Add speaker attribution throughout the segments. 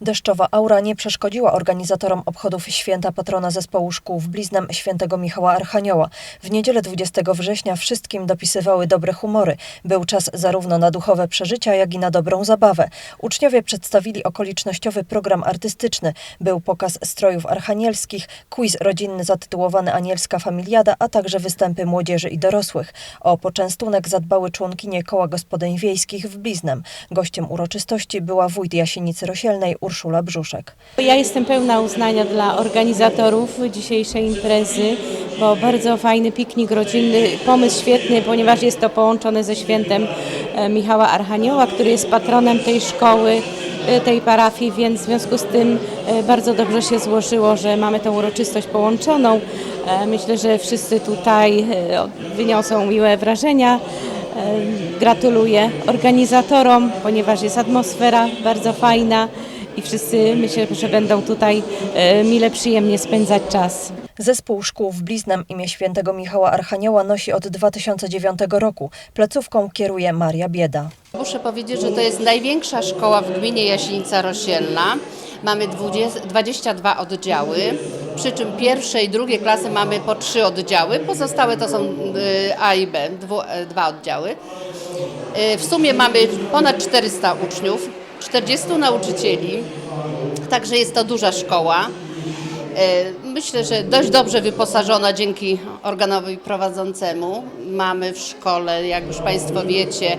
Speaker 1: Deszczowa aura nie przeszkodziła organizatorom obchodów święta patrona zespołu szkół w Bliznem świętego Michała Archanioła. W niedzielę 20 września wszystkim dopisywały dobre humory. Był czas zarówno na duchowe przeżycia, jak i na dobrą zabawę. Uczniowie przedstawili okolicznościowy program artystyczny. Był pokaz strojów archanielskich, quiz rodzinny zatytułowany Anielska Familiada, a także występy młodzieży i dorosłych. O poczęstunek zadbały członkinie Koła Gospodyń Wiejskich w Bliznem. Gościem uroczystości była wójt Jasienicy Rosielnej Urszula Brzuszek.
Speaker 2: Ja jestem pełna uznania dla organizatorów dzisiejszej imprezy, bo bardzo fajny piknik rodzinny, pomysł świetny, ponieważ jest to połączone ze świętem e, Michała Archanioła, który jest patronem tej szkoły, e, tej parafii, więc w związku z tym e, bardzo dobrze się złożyło, że mamy tę uroczystość połączoną. Myślę, że wszyscy tutaj wyniosą miłe wrażenia. Gratuluję organizatorom, ponieważ jest atmosfera bardzo fajna i wszyscy myślę, że będą tutaj e, mile, przyjemnie spędzać czas.
Speaker 1: Zespół szkół w Bliznem imię świętego Michała Archanioła nosi od 2009 roku. Placówką kieruje Maria Bieda.
Speaker 3: Muszę powiedzieć, że to jest największa szkoła w gminie Jasienica Rosielna. Mamy 20, 22 oddziały, przy czym pierwsze i drugie klasy mamy po trzy oddziały, pozostałe to są y, A i B, dwu, dwa oddziały. Y, W sumie mamy ponad 400 uczniów, 40 nauczycieli, także jest to duża szkoła. E, Myślę, że dość dobrze wyposażona dzięki organowi prowadzącemu. Mamy w szkole, jak już Państwo wiecie, e,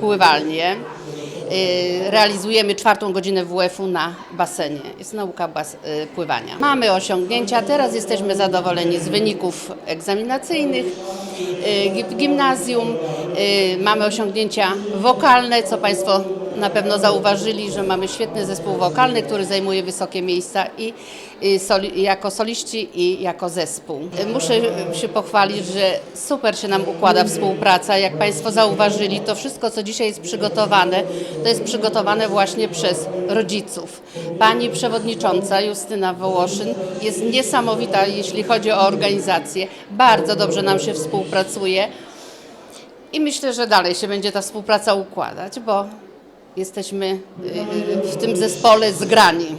Speaker 3: pływalnię. E, Realizujemy czwartą godzinę WF-u na basenie. Jest nauka bas- pływania. Mamy osiągnięcia, teraz jesteśmy zadowoleni z wyników egzaminacyjnych w gimnazjum. Mamy osiągnięcia wokalne, co Państwo na pewno zauważyli, że mamy świetny zespół wokalny, który zajmuje wysokie miejsca i, i soli, jako soliści i jako zespół. Muszę się pochwalić, że super się nam układa współpraca. Jak Państwo zauważyli, to wszystko, co dzisiaj jest przygotowane, to jest przygotowane właśnie przez rodziców. Pani przewodnicząca Justyna Wołoszyn jest niesamowita, jeśli chodzi o organizację. Bardzo dobrze nam się współpracuje. I myślę, że dalej się będzie ta współpraca układać, bo jesteśmy y, y, w tym zespole zgrani.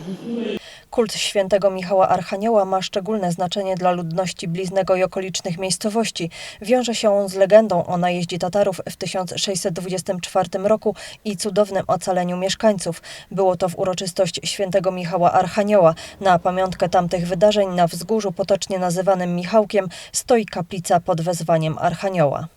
Speaker 1: Kult świętego Michała Archanioła ma szczególne znaczenie dla ludności Bliznego i okolicznych miejscowości. Wiąże się on z legendą o najeździe Tatarów w 1624 roku i cudownym ocaleniu mieszkańców. Było to w uroczystość świętego Michała Archanioła. Na pamiątkę tamtych wydarzeń na wzgórzu potocznie nazywanym Michałkiem stoi kaplica pod wezwaniem Archanioła.